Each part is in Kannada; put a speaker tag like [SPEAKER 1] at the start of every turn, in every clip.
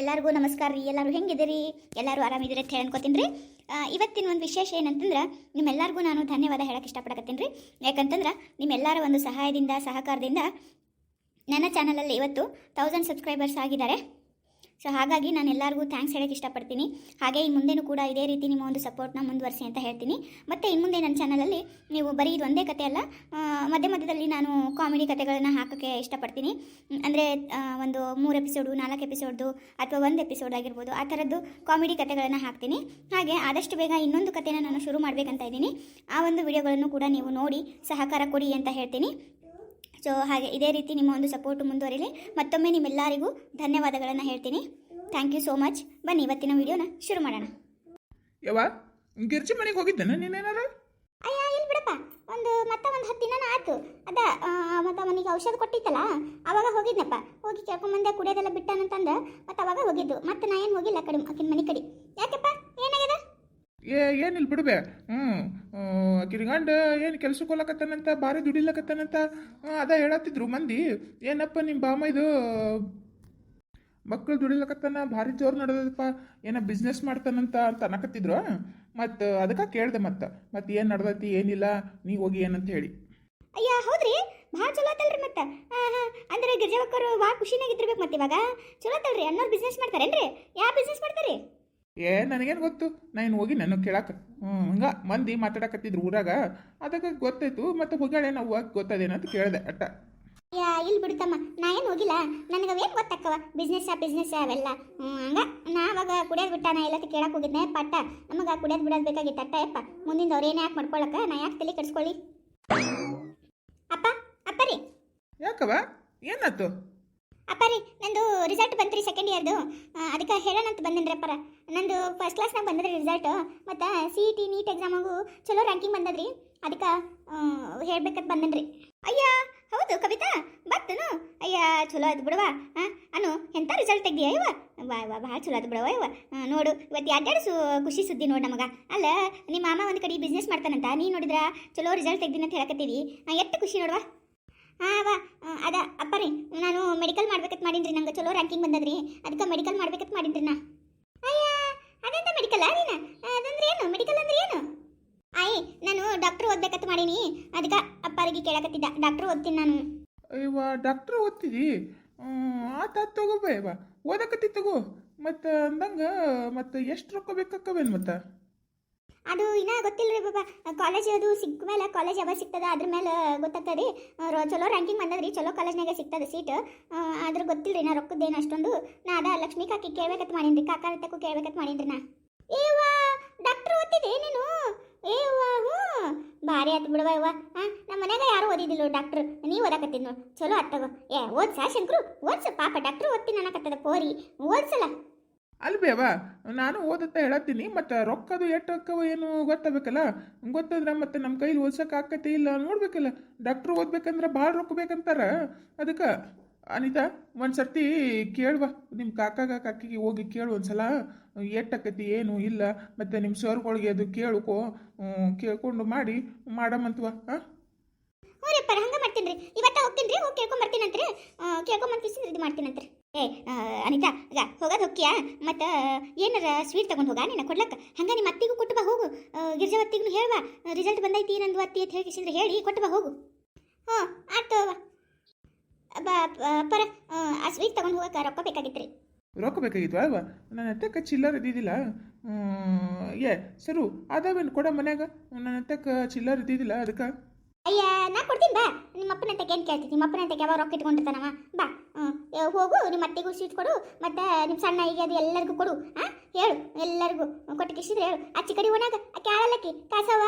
[SPEAKER 1] ಎಲ್ಲರಿಗೂ ನಮಸ್ಕಾರ ರೀ. ಎಲ್ಲರೂ ಹೆಂಗಿದ್ದೀರಿ? ಎಲ್ಲರೂ ಆರಾಮಿದ್ದೀರಿ ಅಂತ ಹೇಳಿ ರೀ. ಇವತ್ತಿನ ಒಂದು ವಿಶೇಷ ಏನಂತಂದ್ರೆ, ನಿಮ್ಮೆಲ್ಲರಿಗೂ ನಾನು ಧನ್ಯವಾದ ಹೇಳಕ್ಕೆ ಇಷ್ಟಪಡಕತ್ತೀನಿ ರೀ. ಯಾಕಂತಂದ್ರೆ, ನಿಮ್ಮೆಲ್ಲರ ಒಂದು ಸಹಾಯದಿಂದ, ಸಹಕಾರದಿಂದ ನನ್ನ ಚಾನಲಲ್ಲಿ ಇವತ್ತು ತೌಸಂಡ್ ಸಬ್ಸ್ಕ್ರೈಬರ್ಸ್ ಆಗಿದ್ದಾರೆ. ಸೊ ಹಾಗಾಗಿ ನಾನು ಎಲ್ಲರಿಗೂ ಥ್ಯಾಂಕ್ಸ್ ಹೇಳಕ್ಕೆ ಇಷ್ಟಪಡ್ತೀನಿ. ಹಾಗೆ ಇನ್ನು ಮುಂದೆನೂ ಕೂಡ ಇದೇ ರೀತಿ ನಿಮ್ಮ ಒಂದು ಸಪೋರ್ಟ್ನ ಮುಂದುವರಿಸಿ ಅಂತ ಹೇಳ್ತೀನಿ. ಮತ್ತು ಇನ್ನು ಮುಂದೆ ನನ್ನ ಚಾನಲಲ್ಲಿ ನೀವು ಬರೀ ಇದು ಒಂದೇ ಕತೆ ಅಲ್ಲ ಮಧ್ಯ ಮಧ್ಯದಲ್ಲಿ ನಾನು ಕಾಮಿಡಿ ಕತೆಗಳನ್ನು ಹಾಕೋಕ್ಕೆ ಇಷ್ಟಪಡ್ತೀನಿ. ಅಂದರೆ ಒಂದು ಮೂರು ಎಪಿಸೋಡು ನಾಲ್ಕು ಎಪಿಸೋಡ್ದು ಅಥವಾ ಒಂದು ಎಪಿಸೋಡ್ ಆಗಿರ್ಬೋದು, ಆ ಥರದ್ದು ಕಾಮಿಡಿ ಕತೆಗಳನ್ನು ಹಾಕ್ತೀನಿ. ಹಾಗೆ ಆದಷ್ಟು ಬೇಗ ಇನ್ನೊಂದು ಕಥೆನ ನಾನು ಶುರು ಮಾಡಬೇಕಂತ ಇದ್ದೀನಿ. ಆ ಒಂದು ವಿಡಿಯೋಗಳನ್ನು ಕೂಡ ನೀವು ನೋಡಿ ಸಹಕಾರ ಕೊಡಿ ಅಂತ ಹೇಳ್ತೀನಿ. ಸೊ ಹಾಗೆ ಇದೇ ರೀತಿ ನಿಮ್ಮ ಒಂದು ಸಪೋರ್ಟ್ ಮುಂದುವರಿಲಿ. ಮತ್ತೊಮ್ಮೆ ನಿಮ್ಮೆಲ್ಲರಿಗೂ ಧನ್ಯವಾದಗಳನ್ನು ಹೇಳ್ತೀನಿ. ಥ್ಯಾಂಕ್ ಯು ಸೋ ಮಚ್ ಬನ್ನಿ ಇವತ್ತಿನ ವಿಡಿಯೋನ ಶುರು ಮಾಡೋಣ.
[SPEAKER 2] ಯವ್ವ ಗಿರ್ಜಿ ಮನೆಗೆ ಹೋಗಿದ್ದೇನೆ ನೀನೇನಾರ
[SPEAKER 1] ಅಯ್ಯ ಇಲ್ಲಿ ಬಿಡಪ್ಪ. ಒಂದು ಮತ್ತೆ ಒಂದು ಹತ್ತು ದಿನ ಆಯ್ತು. ಅದ ಮತ್ತೆ ಮನೆಗೆ ಔಷಧ ಕೊಟ್ಟಿತ್ತಲ್ಲ ಅವಾಗ ಹೋಗಿದ್ನಪ್ಪ. ಹೋಗಿ ಕೇಳ್ಕೊಂಬಂದೆ ಕುಡಿಯೋದೆಲ್ಲ ಬಿಟ್ಟಾನಂತಂದ ಮತ್ತೆ ಅವಾಗ ಹೋಗಿದ್ದು. ಮತ್ತೆ ನಾ ಏನು ಹೋಗಿಲ್ಲ ಕಡಿಮೆ ಆಕಿನ ಮನೆ ಕಡೆ. ಯಾಕಪ್ಪ? ಏನಾಗಿದೆ?
[SPEAKER 2] ಏ ಏನಿಲ್ಲ ಬಿಡ್ಬೆ ಹ್ಞೂ ಕಿರಿಗಂಡ ಏನು ಕೆಲ್ಸಕ್ಕೆ ಹೋಗ್ಲಕತ್ತಾನಂತ ಭಾರಿ ದುಡಿಲಕತ್ತಾನಂತ ಅದ ಹೇಳತ್ತಿದ್ರು ಮಂದಿ. ಏನಪ್ಪ ನಿಮ್ಮ ಬಾಮ ಇದು? ಮಕ್ಕಳು ದುಡಿಲಕತ್ತಾನ, ಭಾರಿ ಜೋರು ನಡೆದಪ್ಪ ಏನೋ ಬಿಸ್ನೆಸ್ ಮಾಡ್ತಾನಂತ ಅಂತ ಅನ್ನಕತ್ತಿದ್ರು. ಮತ್ತು ಅದಕ್ಕೆ ಕೇಳ್ದೆ ಮತ್ತೆ ಮತ್ತೆ ಏನು ನಡ್ದೈತಿ, ಏನಿಲ್ಲ, ನೀ ಹೋಗಿ ಏನಂತ ಹೇಳಿ.
[SPEAKER 1] ಅಯ್ಯ, ಹೌದ್ರಿ? ಭಾಳ ಚಲೋ ಆತಲ್ರಿ ಮತ್ತೆ. ಅಂದ್ರೆ ಗಿರ್ಜಾವಕ್ಕರು ಭಾಳ ಖುಷಿನಾಗಿದ್ದಿರ್ಬೇಕು ಮತ್ತೆ ಇವಾಗ. ಚಲೋ ಆತಲ್ರಿ ಅನ್ನೋರು ಬಿಸ್ನೆಸ್ ಮಾಡ್ತಾರೇನ್ರಿ? ಯಾವ ಬಿಸ್ನೆಸ್ ಮಾಡ್ತಾರೆ?
[SPEAKER 2] ಏ ನನಗೇನು ಗೊತ್ತು? ನಾನು ಹೋಗಿ ನನಗೆ ಕೇಳಕ್ಕೆ ಹ್ಞೂ ಹಂಗ ಮಂದಿ ಮಾತಾಡಕತ್ತಿದ್ರು ಊರಾಗ. ಅದಕ್ಕೆ ಗೊತ್ತಾಯ್ತು ಮತ್ತು ಹೋಗ್ಯಾಳೆ ನಾವು ಗೊತ್ತದೇನಂತ ಕೇಳಿದೆ ಅಟ್ಟ.
[SPEAKER 1] ಇಲ್ಲಿ ಬಿಡ್ತಮ್ಮ ನಾ ಏನು ಹೋಗಿಲ್ಲ. ನನಗೆ ಅವೇನು ಗೊತ್ತಕ್ಕವ? ಬಿಸ್ನೆಸ್ ಬಿಸ್ನೆಸ್ ಅವೆಲ್ಲ. ಹಂಗ ನಾ ಅವಾಗ ಕುಡಿಯೋದು ಬಿಟ್ಟ ನಾ ಎಲ್ಲತ್ತ ಕೇಳಕ್ಕೆ ಹೋಗಿದ್ದೆ. ಪಟ್ಟ ನಮಗೆ ಕುಡಿಯೋದು ಬಿಡೋದು ಬೇಕಾಗಿತ್ತು ಅಟ್ಟ ಯಪ್ಪ. ಮುಂದಿಂದ ಅವ್ರು ಏನು ಯಾಕೆ ಮಾಡ್ಕೊಳಕ? ನಾ ಯಾಕೆ ತಲೆ ಕೆಡಿಸ್ಕೊಳ್ಳಿ? ಅಪ್ಪ ಅಪ್ಪ ರೀ.
[SPEAKER 2] ಯಾಕವ ಏನಾಯ್ತು?
[SPEAKER 1] ಅಪ್ಪ ರೀ ನಂದು ರಿಸಲ್ಟ್ ಬಂತ್ರಿ ಸೆಕೆಂಡ್ ಇಯರ್ದು ಅದಕ್ಕೆ ಹೇಳೋಣಂತ ಬಂದೇನ್ರಿ ಅಪ್ಪರ. ನಂದು ಫಸ್ಟ್ ಕ್ಲಾಸ್ನಾಗ ಬಂದದ್ರಿ ರಿಸಲ್ಟ್ ಮತ್ತು ಸಿ ಇ ಟಿ ನೀಟ್ ಎಕ್ಸಾಮಾಗು ಚಲೋ ರ್ಯಾಂಕಿಂಗ್ ಬಂದದ್ರಿ. ಅದಕ್ಕೆ ಹೇಳ್ಬೇಕಂತ ಬಂದನ್ರಿ. ಅಯ್ಯ, ಹೌದು ಕವಿತಾ ಬರ್ತನು ಅಯ್ಯ, ಚಲೋ ಆಯ್ತು ಬಿಡವಾ ಹಾಂ ಅನು ಎಂಥ ರಿಸಲ್ಟ್ ತೆಗ್ದಿಯಾ ಇವ? ವಾ ವಾ, ಭಾಳ ಚಲೋ ಆಯ್ತು ಬಿಡವ ಇವ. ನೋಡು, ಇವತ್ತು ಎರಡೆರಡು ಸು ಖುಷಿ ಸುದ್ದಿ ನೋಡಿ ನಮಗೆ. ಅಲ್ಲ ನಿಮ್ಮ ಮಾಮ ಒಂದು ಕಡೆ ಬಿಸ್ನೆಸ್ ಮಾಡ್ತಾನಂತ. ನೀ ನೋಡಿದ್ರ ಚಲೋ ರಿಸಲ್ಟ್ ತೆಗ್ದಿನ ಅಂತ ಹೇಳಕತ್ತೀವಿ. ಎಷ್ಟು ಖುಷಿ ನೋಡುವ? ಹಾಂ ವಾ ಅದ, ಅಪ್ಪ ರೀ, ನಾನು ಮೆಡಿಕಲ್ ಮಾಡ್ಬೇಕಂತ ರೀ ನಂಗೆ ಚಲೋ ರ್ಯಾಂಕಿಂಗ್ ಬಂದದ್ರಿ. ಅದಕ್ಕೆ ಮೆಡಿಕಲ್ ಮಾಡ್ಬೇಕಂತ ರೀ ನಾ. ಅಯ್ಯ ಅದೆಂತ ಮೆಡಿಕಲ್ ನೀನು? ಅದಂದ್ರೆ ಏನು? ಮೆಡಿಕಲ್ ಅಂದ್ರೆ ಏನು? ಆಯ್, ನಾನು ಡಾಕ್ಟರ್ ಓದ್ಬೇಕಂತ ಮಾಡೀನಿ. ಅದಕ್ಕೆ ಅಪ್ಪಾರಿಗೆ ಕೇಳಕತ್ತಿದ್ದ. ಡಾಕ್ಟರ್ ಓದ್ತೀನಿ ನಾನು.
[SPEAKER 2] ಅಯ್ಯವ್ವ ಡಾಕ್ಟರ್ ಓದ್ತಿದಿ ಆತ ತಗೋಬೇ ಇವ ಓದಕತ್ತಿ ತಗೋ. ಮತ್ತು ಅಂದಂಗ ಮತ್ತು ಎಷ್ಟು ರೊಕ್ಕ ಬೇಕಾಕವೇನು ಮತ್ತೆ?
[SPEAKER 1] ಅದು ಇನ್ನೂ ಗೊತ್ತಿಲ್ಲ ರೀ ಬಾಬಾ ಕಾಲೇಜ್ ಅದು ಸಿಕ್ಕ ಮೇಲೆ ಕಾಲೇಜ್ ಯಾವಾಗ ಸಿಗ್ತದೆ? ಅದ್ರ ಮೇಲೆ ಗೊತ್ತಾಗ್ತದೆ ರೀ. ಚಲೋ ರ್ಯಾಂಕಿಂಗ್ ಬಂದದ್ರಿ. ಚಲೋ ಕಾಲೇಜ್ನಾಗೆ ಸಿಗ್ತದೆ ಸೀಟ್ ಆದ್ರೆ ಗೊತ್ತಿಲ್ಲ ರೀ ನಾ ರೊಕ್ಕದ್ದೇನು ಅಷ್ಟೊಂದು. ನಾ ಅದ ಲಕ್ಷ್ಮೀ ಕಾಕಿ ಕೇಳ್ಬೇಕಂತ ಮಾಡೀನಿ ಕಾಕ ತಕ್ಕೂ ಕೇಳ್ಬೇಕಂತ ಮಾಡೀನಿ ನಾ. ಏವಾ ಡಾಕ್ಟರ್ ಓದ್ತಿದ್ದೆ ನೀನು? ಏವಾ ಹ್ಞೂ. ಭಾರಿ ಆಯ್ತು ಬಿಡವ ಇವ ಹಾಂ ನಮ್ಮ ಮನ್ಯಾಗ ಯಾರು ಓದಿದಿಲ್ಲ ಡಾಕ್ಟ್ರ್ ನೀವು ಓದಾಕತ್ತಿದ್ ನೋಡಿ. ಚಲೋ ಆತ್ತಗೋ ಏ, ಓದ್ಸಾ ಶಂಕರು? ಓದ್ಸ. ಪಾಪ ಡಾಕ್ಟ್ರ್ ಓದ್ತೀನಿ ಅನ್ನಕತ್ತದ ಪೋರಿ. ಓದ್ಸಲ್ಲ.
[SPEAKER 2] ಅಲ್ಬೇವ ನಾನು ಓದತ್ತ ಹೇಳತ್ತೀನಿ, ಮತ್ತು ರೊಕ್ಕದು ಎಷ್ಟು ಅಕ್ಕವ ಏನು ಗೊತ್ತಾಗಬೇಕಲ್ಲ? ಗೊತ್ತಾದ್ರೆ ಮತ್ತೆ ನಮ್ಮ ಕೈಲಿ ಓದ್ಸಕ್ಕೆ ಆಕತಿ ಇಲ್ಲ ನೋಡ್ಬೇಕಲ್ಲ. ಡಾಕ್ಟ್ರು ಓದ್ಬೇಕಂದ್ರೆ ಭಾಳ ರೊಕ್ಕ ಬೇಕಂತಾರೆ. ಅದಕ್ಕೆ, ಅನಿತಾ ಒಂದು ಸರ್ತಿ ಕೇಳುವ ನಿಮ್ಮ ಕಾಕಾಗ ಕಾಕಿಗೆ ಹೋಗಿ ಕೇಳು ಒಂದ್ಸಲ. ಎಟ್ಟಕ್ಕತಿ ಏನು ಇಲ್ಲ. ಮತ್ತು ನಿಮ್ಮ ಸರ್ಗಳಿಗೆ ಅದು ಕೇಳ್ಕೊ ಕೇಳ್ಕೊಂಡು ಮಾಡಿ. ಮಾಡಮಂತವ ಹಾಂ
[SPEAKER 1] ಹ್ಞೂ ರೀ ಹಂಗೆ ಮಾಡ್ತೀನಿ ರೀ ಇವತ್ತ ಹೋಗ್ತೀನಿ ರೀ. ಹೋಗಿ ಕೇಳ್ಕೊಂಬರ್ತೀನಂತ್ರಿ ಕೇಳ್ಕೊಂಬರ್ತೀನಿ ಇದು ಮಾಡ್ತೀನಂತ್ರಿ. ಏ ಅನಿತಾ ಈಗ ಹೋಗೋದು ಹೊಕ್ಕಿಯಾ ಮತ್ತು ಏನಾರ ಸ್ವೀಟ್ ತಗೊಂಡು ಹೋಗ ನಿನ್ನ ಕೊಡ್ಲಕ್ಕ? ಹಂಗೆ ನಿಮ್ಮ ಅತ್ತಿಗೂ ಕೊಟ್ಟು ಬಾ ಹೋಗು. ಆ, ಗಿರ್ಜಾ ಅತ್ತಿಗೂ ಹೇಳ್ವಾ ರಿಸಲ್ಟ್ ಬಂದೈತಿ ನಂದು ಅತ್ತಿ ಅಂತ ಹೇಳಿ ಹೇಳಿ ಕೊಟ್ಟು ಬಾ ಹೋಗು. ಹ್ಞೂ ಆಯ್ತು. ಬಾ ಪರ ಆ, ಸ್ವೀಟ್ ತಗೊಂಡು ಹೋಗಕ್ಕೆ ರೊಕ್ಕ ಬೇಕಾಗಿತ್ತು ರೀ
[SPEAKER 2] ರೊಕ್ಕ ಬೇಕಾಗಿತ್ತು ಅಲ್ವಾ? ನನ್ನ ಹತ್ತಕ್ಕೆ ಚಿಲ್ಲರ್ ಇದ್ದಿದ್ದಿಲ್ಲ. ಏ ಸರು ಅದಾವೇನು ಕೊಡ ಮನ್ಯಾಗ. ನನ್ನ ಹತ್ತಕ್ಕೆ ಚಿಲ್ಲರ್ ಇದ್ದಿದ್ದಿಲ್ಲ ಅದಕ್ಕೆ?
[SPEAKER 1] ಅಯ್ಯ ನಾ ಕೊಡ್ತೀನಿ ಬಾ. ನಿಮ್ಮ ಅಪ್ಪನ ಏನು ಕೇಳ್ತೀನಿ ನಿಮ್ಮ ಅಪ್ಪನ ಯಾವಾಗ ರೊಕ್ಕ ಇಟ್ಕೊಂಡಿರ್ತಾನವ? ಬಾ ಹೋಗು, ನಿಮ್ಮ ಅತ್ತೆಗೂ ಸ್ವೀಟ್ ಕೊಡು, ಮತ್ತು ನಿಮ್ಮ ಸಣ್ಣ ಹೀಗೆ ಅದು ಎಲ್ಲರಿಗೂ ಕೊಡು ಹಾಂ ಹೇಳು, ಎಲ್ಲರಿಗೂ ಕೊಟ್ಟು ಕಿಶಿದ್ರೆ ಹೇಳು. ಅಚ್ಚಿ ಕಡೆ ಒಣಗ ಆಕೆ ಆಳಲ್ಲಕ್ಕಿ ಕಾಸವ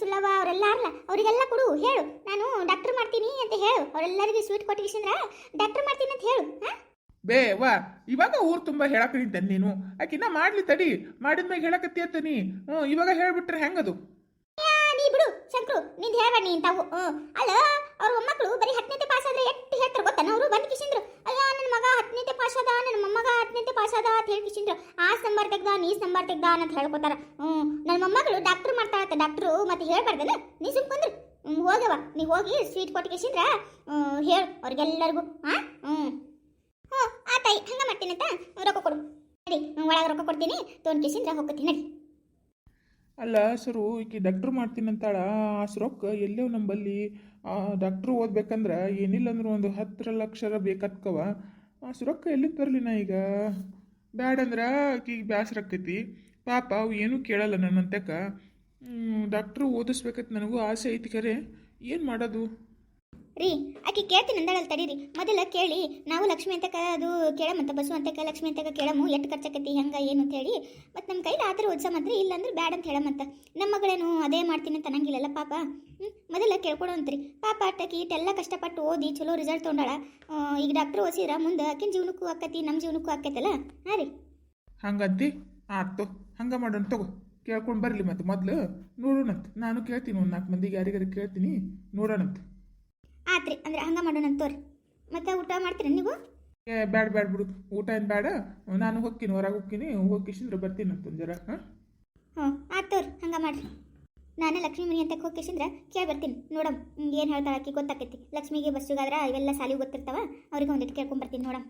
[SPEAKER 1] ಸುಲ್ಲವ ಅವರೆಲ್ಲ ಅರ್ಲ ಅವರಿಗೆಲ್ಲ ಕೊಡು, ಹೇಳು. ನಾನು ಡಾಕ್ಟ್ರ್ ಮಾಡ್ತೀನಿ ಅಂತ ಹೇಳು. ಅವರೆಲ್ಲರಿಗೂ ಸ್ವೀಟ್ ಕೊಟ್ಟು ಕಿಶಿದ್ರೆ ಡಾಕ್ಟ್ರ್ ಮಾಡ್ತೀನಿ ಅಂತ ಹೇಳು ಹಾಂ
[SPEAKER 2] ಬೇ, ವಾ, ಇವಾಗ ಊರು ತುಂಬ ಹೇಳಕ್ಕೆ ನೀನು? ಆಕಿನ್ನ ಮಾಡ್ಲಿ ತಡಿ ಮಾಡಿದ್ಮ್ಯಾಗ ಹೇಳಕತ್ತಿ ನೀ ಹ್ಞೂ ಇವಾಗ ಹೇಳ್ಬಿಟ್ರೆ ಹೆಂಗದು?
[SPEAKER 1] ಬಿಡು, ಶಂಕ್ರು, ನಿಂದ ಹೇಳ್ಬೇಡ ನೀ ತಾವು. ಹ್ಮ್. ಅಲ್ಲ, ಅವ್ರ ಮೊಮ್ಮಕ್ಕಳು ಬರೀ ಹತ್ತನೇತೆ ಪಾಸ್ ಆದ್ರೆ ಎಷ್ಟು ಹೇಳ್ತಾರೆ ಗೊತ್ತಾನ? ಅವರು ಬಂದು ಕಿಶಿಂದ್ರು. ಅಯ್ಯ ನನ್ನ ಮಗ ಹತ್ತನೇತೆ ಪಾಸ್ ಅದ ನನ್ನ ಮೊಮ್ಮಗ ಹತ್ತನೇತೆ ಪಾಸ್ ಅದ ಅಂತ ಹೇಳಿ ಕಿಶಿಂದ್ರು. ಆ ನಂಬರ್ ತೆಗ್ದ, ನೀ ನಂಬರ್ ತೆಗ್ದ ಅಂತ ಹೇಳ್ಕೊತಾರ. ಹ್ಞೂ ನನ್ನ ಮೊಮ್ಮಗಳು ಡಾಕ್ಟ್ರು ಮಾಡ್ತಾಳತ್ತ ಡಾಕ್ಟ್ರು ಮತ್ತೆ ಹೇಳ್ಬಾರ್ದನ? ನೀ ಸುಮ್ಕೊಂದ್ರು ಹ್ಞೂ ಹೋಗವ ನೀ ಹೋಗಿ ಸ್ವೀಟ್ ಕೊಟ್ಟು ಕಿಸಿಂದ್ರ ಹೇಳು ಅವ್ರಿಗೆಲ್ಲರಿಗೂ. ಹಾಂ ಹ್ಞೂ ಆ ತಾಯಿ, ಹಂಗೆ ಮಾಡ್ತೀನಿ ಅಂತ ರೊಕ್ಕ ಕೊಡು. ನಡಿ ಒಳಗೆ ರೊಕ್ಕ ಕೊಡ್ತೀನಿ ತೊಗೊಂಡು ಕಿಶಿಂದ್ರ ಹೋಗ್ತೀನಿ, ನಡಿ.
[SPEAKER 2] ಅಲ್ಲ ಸರು ಈಕಿ ಡಾಕ್ಟ್ರು ಮಾಡ್ತೀನಂತಾಳ ಆ ರೊಕ್ಕ ಎಲ್ಲೇವು ನಂಬಲ್ಲಿ? ಡಾಕ್ಟ್ರು ಓದ್ಬೇಕಂದ್ರೆ ಏನಿಲ್ಲ ಅಂದ್ರೆ ಒಂದು ಹತ್ತರ ಲಕ್ಷರ ಬೇಕತ್ಕವ. ಆ ರೊಕ್ಕ ಎಲ್ಲಿಂದ ತರಲಿ ನಾ ಈಗ? ಬ್ಯಾಡಂದ್ರೆ ಈಗ ಬ್ಯಾಸರ ಆಕೈತಿ. ಪಾಪ ಅವು ಏನೂ ಕೇಳಲ್ಲ ನನ್ನಂತಕ. ಡಾಕ್ಟ್ರು ಓದಿಸ್ಬೇಕಂತ ನನಗೂ ಆಸೆ ಐತಿ ಖರೆ. ಏನು ಮಾಡೋದು?
[SPEAKER 1] ರೀ, ಆಕೆ ಕೇಳ್ತೀನಿ ಅಂದಾಳಲ್ಲ ತಡೀರಿ. ಮೊದಲ ಕೇಳಿ, ನಾವು ಲಕ್ಷ್ಮಿ ಅಂತಕ ಅದು ಕೇಳಮಂತ ಬಸ್ಸು ಅಂತಕ ಲಕ್ಷ್ಮಿ ಅಂತಕ ಕೇಳಮು, ಎಷ್ಟು ಖರ್ಚಾಕತಿ ಹೆಂಗ, ಏನು ಅಂತ ಹೇಳಿ. ಮತ್ತು ನಮ್ಮ ಕೈಲಿ ಆತರ ಓದ್ಸ ಮಾತ್ರ ಇಲ್ಲಾಂದ್ರೆ ಬ್ಯಾಡ ಅಂತ ಹೇಳಮಂತ ನಮ್ಮ ಮಗಳೇನು ಅದೇ ಮಾಡ್ತೀನಿ ಅಂತ ಅನ್ನಂಗಿಲ್ಲಲ್ಲ ಪಾಪ. ಹ್ಞೂ ಮೊದಲ ಕೇಳ್ಕೊಡೋಂತ್ರಿ ಪಾಪ ಆಟಕ್ಕೆ ಇಟ್ಟೆಲ್ಲ ಕಷ್ಟಪಟ್ಟು ಓದಿ ಚಲೋ ರಿಸಲ್ಟ್ ತೊಗೊಂಡಾಳ. ಈಗ ಡಾಕ್ಟ್ರು ಓದಿಸಿದ್ರ ಮುಂದೆ ಆಕಿನ ಜೀವನಕ್ಕೂ ಆಕತಿ ನಮ್ಮ ಜೀವನಕ್ಕೂ ಆಕೈತಲ್ಲ. ಹಾಂ ರೀ.
[SPEAKER 2] ಹಂಗದ್ದಿ ಆಯ್ತು ಹಂಗೆ ಮಾಡೋಣ ತಗೋ. ಕೇಳ್ಕೊಂಡು ಬರಲಿ ಮತ್ತೆ ಮೊದಲು. ನೋಡೋಣಂತ. ನಾನು ಕೇಳ್ತೀನಿ ಒಂದು ನಾಲ್ಕು ಮಂದಿಗೆ ಯಾರಿಗಾರು ಕೇಳ್ತೀನಿ. ನೋಡೋಣಂತ.
[SPEAKER 1] ಆತ್ರಿ ಅಂದ್ರೆ ಹಂಗೆ ಮಾಡೋಣ ತೋರಿ. ಮತ್ತೆ ಊಟ ಮಾಡ್ತೀರಾ ನೀವು?
[SPEAKER 2] ಏ ಬ್ಯಾಡ ಬ್ಯಾಡ ಬಿಡು. ಊಟ ಏನು ಬೇಡ ನಾನು ಹೋಗ್ತೀನಿ ಹೊರಗೆ ಹೋಗ್ತೀನಿ ಹೋಗಿಸಿದ್ರೆ ಬರ್ತೀನಿ ಅಂತ ಜರ ಹಾಂ?
[SPEAKER 1] ಹ್ಞೂ ಆತ್ ತೋರಿ ಹಂಗೆ ಮಾಡ್ರಿ. ನಾನೇ ಲಕ್ಷ್ಮೀ ಮನಿ ಅಂತ ಹೋಗಿಸಿಂದ್ರ ಕೇಳಿ ಬರ್ತೀನಿ. ನೋಡಮ್ ಏನು ಹೇಳ್ತಾಳೆ ಆಕಿ ಗೊತ್ತಾಕೈತಿ. ಲಕ್ಷ್ಮಿಗೆ ಬಸ್ಸಿಗಾದ್ರ ಇವೆಲ್ಲ ಸಾಲಿಗೆ ಗೊತ್ತಿರ್ತಾವ ಅವ್ರಿಗೆ ಒಂದಿಟ್ಟು ಕೇಳ್ಕೊಂಡ್ ಬರ್ತೀನಿ ನೋಡಮ್.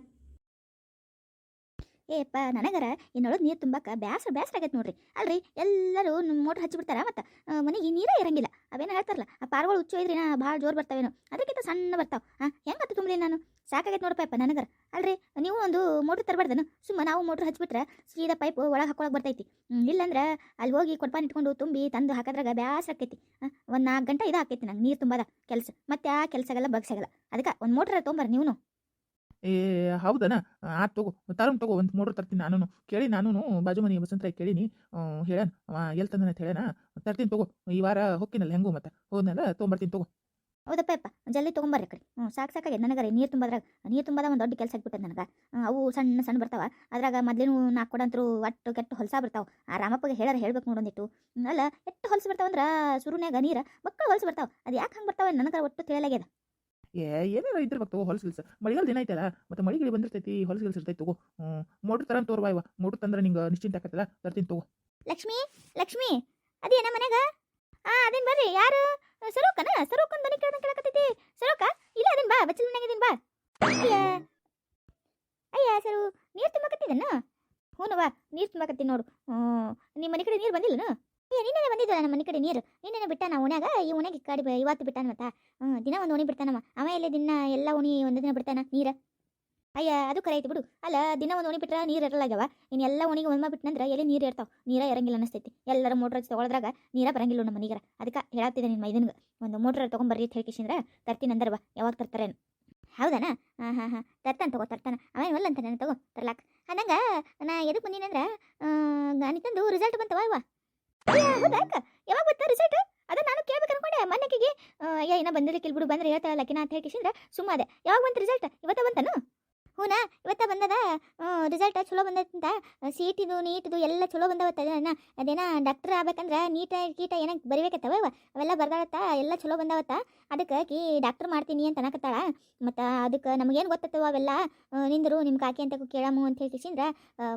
[SPEAKER 1] ಏಪ್ಪ, ನನಗರ, ಇನ್ನೊಳಗೆ ನೀರು ತುಂಬಾಕ ಬ್ಯಾಸ್ರ ಬ್ಯಾಸ್ರ ಆಗೈತೆ ನೋಡ್ರಿ. ಅಲ್ರಿ, ಎಲ್ಲರೂ ಮೋಟ್ರ್ ಹಚ್ಚಿಬಿಡ್ತಾರ ಮತ್ತೆ? ಮನೆಗೆ ನೀರೇ ಇರಂಗಿಲ್ಲ. ಅವೇನು ಹೇಳ್ತಾರಲ್ಲ, ಆ ಪಾರ್ಗಳು ಹುಚ್ಚು ಇದ್ರಿ ನಾ ಭಾಳ ಜೋರು ಬರ್ತಾವೇನು? ಅದಕ್ಕಿಂತ ಸಣ್ಣ ಬರ್ತಾವ. ಹಾಂ ಹೆಂಗತ್ತು ತುಂಬಲಿ ನಾನು? ಸಾಕಾಗೈತೆ ನೋಡಪ್ಪ ಅಪ್ಪ ನನಗರ. ಅಲ್ರಿ, ನೀವು ಒಂದು ಮೋಟ್ರ್ ತರಬಾರ್ದನು? ಸುಮ್ಮ ನಾವು ಮೋಟ್ರ್ ಹಚ್ಬಿಟ್ರೆ ಸೀದಾ ಪೈಪ್ ಒಳಗೆ ಹಾಕೊಳಕ್ಕೆ ಬರ್ತೈತಿ. ಇಲ್ಲಂದ್ರೆ ಅಲ್ಲಿ ಹೋಗಿ ಕೊಡ್ಪಾನ ಇಟ್ಕೊಂಡು ತುಂಬಿ ತಂದು ಹಾಕಿದ್ರಾಗ ಬ್ಯಾಸ ಆಕೈತಿ ಒಂದು ನಾಲ್ಕು ಗಂಟೆ ಇದು ಆಕೈತಿ ನಂಗೆ ನೀರು ತುಂಬದ ಕೆಲಸ. ಮತ್ತೆ ಆ ಕೆಲಸಗೆಲ್ಲ ಬಗ್ಸಾಗಲ್ಲ ಅದಕ್ಕೆ ಒಂದು ಮೋಟ್ರ್ ತೊಗೊಂಬರ್ರಿ ನೀವು
[SPEAKER 2] ಏ, ಹೌದನ? ಆತ್ ತಗೋ ತರಮ್ ತಗೋ, ಒಂದು ಮೂರು ತರ್ತೀನಿ ನಾನು ಕೇಳಿ ನಾನು ಬಾಜು ಮನೆ ಬಸಂತರ ಕೇಳೀನಿ. ಹೇಳನ್ ಎಲ್ಲಿ ತಂದನ ಅಂತ ಹೇಳನ ತರ್ತೀನಿ ತಗೋ, ಈ ವಾರ ಹೊಕ್ಕಿನಲ್ಲ ಹೆಂಗು ಮತ್ತೆ. ಹೋದ್ನಲ್ಲ ತೊಗೊಂಬರ್ತೀನಿ ತಗೋ.
[SPEAKER 1] ಹೌದಪ್ಪ, ಯಪ್ಪ, ಜಲ್ದಿ ತೊಗೊಂಬರ್ರಿ ಕಡೆ. ಹ್ಞೂ ಸಾಕು ಸಾಕಾಗಿದೆ ನನಗರೆ, ನೀರು ತುಂಬದ್ರಾಗ ನೀರು ತುಂಬದ ಒಂದು ದೊಡ್ಡ ಕೆಲಸ ಆಗ್ಬಿಟ್ಟೆ ನನಗೆ. ಅವು ಸಣ್ಣ ಸಣ್ಣ ಬರ್ತಾವ. ಅದ್ರಾಗ ಮೊದ್ಲೇನು ನಾಲ್ಕು ಕೊಡಂತರು ಒಟ್ಟು ಕೆಟ್ಟು ಹೊಲಸ ಬರ್ತಾವ. ಆ, ರಾಮಪ್ಪಗೆ ಹೇಳಾರ ಹೇಳ್ಬೇಕು ನೋಡೊಂದಿಟ್ಟು ಅಲ್ಲ ಎಷ್ಟು ಹೊಲಸು ಬರ್ತಾವಂದ್ರೆ ಸುರುನ್ಯಾಗ ನೀರ, ಮಕ್ಕಳು ಹೊಲಸು ಬರ್ತಾವ. ಅದು ಯಾಕೆ ಹಂಗೆ ಬರ್ತಾವ ನನಗೆ ಒಟ್ಟು ತಿಳಿಯಲಾಗ್ಯದ?
[SPEAKER 2] ಏ ಏನಾರ ಇದ್ರ ತಗೋ ಹೊಲಸು ಗಿಲ್ಸ. ಮಳಿಗಾಲ ದಿನ ಐತಲ್ಲ, ಮತ್ತೆ ಮಳಿ ಗಿಳಿ ಬಂದಿರ್ತೈತಿ ಹೊಲಸು ಗಿಲ್ಸ ಇರ್ತೈತಿ ತಗೋ. ಹ್ಞೂ ಮೋಟ್ರ್ ತರ ತೋರ್ವಾ ಇವ. ಮೋಟ್ರ್ ತಂದ್ರೆ ನಿಂಗೆ ನಿಶ್ಚಿಂತ ಆಕತ್ತಲ್ಲ ತರ್ತೀನಿ ತಗೋ.
[SPEAKER 1] ಲಕ್ಷ್ಮಿ ಲಕ್ಷ್ಮಿ ಅದೇನ ಮನೆಗ? ಆ, ಅದೇನ್ ಬರ್ರಿ, ಯಾರು? ಸರೋಕನ? ಸರೋಕನ್ ದನಿ ಕೇಳ್ದಂಗ್ ಕೇಳಕತ್ತೈತಿ. ಸರೋಕ, ಇಲ್ಲ ಅದೇನ್ ಬಾ, ಬಚ್ಚಲ್ ಬಾ. ಅಯ್ಯ. ಅಯ್ಯ, ಸರು, ನೀರು ತುಂಬಕತ್ತಿದನ? ಹ್ಞೂ ಬಾ ನೀರ್ ತುಂಬಕತ್ತೀನಿ ನೋಡು. ನಿಮ್ಮ ಮನೆ ಕಡೆ ನೀರು ಬಂದಿಲ್ಲನ? ನಿನ್ನೆ ಬಂದಿದ್ವಲ್ಲ ನಮ್ಮ ಮನೆ ಕಡೆ ನೀರು? ನಿನ್ನೆ ಬಿಟ್ಟಾನ ಓಣ್ಯಾಗ ಈ ಓಣ್ಯಾಗ ಕಡೆ ಇವತ್ತು ಬಿಟ್ಟಾನ ಮತ್ತ? ದಿನ ಒಂದು ಓಣಿ ಬಿಡ್ತಾನಮ್ಮ ಅವ ಎಲ್ಲ ದಿನ ಎಲ್ಲ ಓಣಿ ಒಂದು ದಿನ ಬಿಡ್ತಾನ ನೀರ? ಅಯ್ಯ, ಅದು ಕರೆ ಐತಿ ಬಿಡು. ಅಲ್ಲ, ದಿನ ಒಂದು ಓಣಿ ಬಿಟ್ರೆ ನೀರು ಇರಲಾಗ್ಯವ ಇನ್ನು ಎಲ್ಲ ಓಣಿಗೆ ಒಮ್ಮೆ ಬಿಟ್ಟನಂದ್ರೆ ಎಲ್ಲಿ ನೀರು ಇರ್ತಾವ? ನೀರ ಇರಂಗಿಲ್ಲ ಅನಿಸ್ತೈತಿ ಎಲ್ಲರ ಮೋಟ್ರ್ ಹಚ್ಚಿ ತೊಗೊಳದ್ರಾಗ ನೀರ ಬರಂಗಿಲ್ಲ ನಮ್ಮ ಮನಿಗರ. ಅದಕ್ಕೆ ಹೇಳಾತಿದ್ದೆ ನಿನ್ನ ಮೈದನ್ಗೆ. ಒಂದು ಮೋಟ್ರ್ ತೊಗೊಂಬರ್ರಿ ಹೇಳ್ಕಿಸಿಂದ್ರ ತರ್ತೀನಿ ಅಂದರ್ವ. ಯಾವಾಗ ತರ್ತಾರೇನು? ಹೌದನಾ? ಹಾಂ ಹಾಂ ತರ್ತಾನೆ ತಗೋ, ತರ್ತಾನೆ. ಅವೇನು ಒಲ್ಲ ಅಂತಾನೆ, ತಗೋ, ತರ್ಲಾಕ. ಅಂದಂಗ ನಾ ಎದಕ್ಕೆ ಬಂದೀನಂದ್ರ ಗಾಣಿತಂದು ರಿಸಲ್ಟ್ ಬಂತವ ಇವ? ಯಾವಾಗ ಗೊತ್ತಾ ರಿಸಲ್ಟ್ ಅದ ನಾನು ಕೇಳ್ಬೇಕು ಅನ್ಕೊಂಡೆ. ಮನ್ನೆಕಿಗೆ ಅಯ್ಯ, ಇನ್ನ ಬಂದಿಲ್ಲ ಬಿಡು ಬಂದ್ರೆ ಹೇಳ್ತಾಳಲ್ಲ ಕಿನ ಅಂತ ಸುಮ್ಮ ಸುಮ್ಮನೆ ಯಾವಾಗ ಬಂತು ರಿಸಲ್ಟ್ ಇವತ್ತ ಬಂತನು? ಹೂನಾ, ಇವತ್ತ ಬಂದದ? ರಿಸಲ್ಟ್ ಚಲೋ ಬಂದೈತಂತ ಸೀಟಿದು, ನೀಟಿದು ಎಲ್ಲ ಚಲೋ ಬಂದವತ್ತ ಅದೇನ? ಡಾಕ್ಟರ್ ಆಗ್ಬೇಕಂದ್ರ ನೀಟ ಕೀಟ ಏನ ಬರಿಬೇಕತ್ತವ ಅವೆಲ್ಲ ಬರ್ದಾಳತ್ತ? ಎಲ್ಲ ಚಲೋ ಬಂದವತ್ತ? ಅದಕ್ಕೆ ಕಿ ಡಾಕ್ಟರ್ ಮಾಡ್ತೀನಿ ಅಂತ ಅನ್ನಕತ್ತಾಳ. ಮತ್ತು ಅದಕ್ಕೆ ನಮಗೇನು ಗೊತ್ತತ್ತವ ಅವೆಲ್ಲ? ನಿಂದ್ರು ನಿಮ್ಮ ಕಾಕಿ ಅಂತ ಕೇಳಮು ಅಂತ ಹೇಳ್ಕಿಸಿಂದ್ರ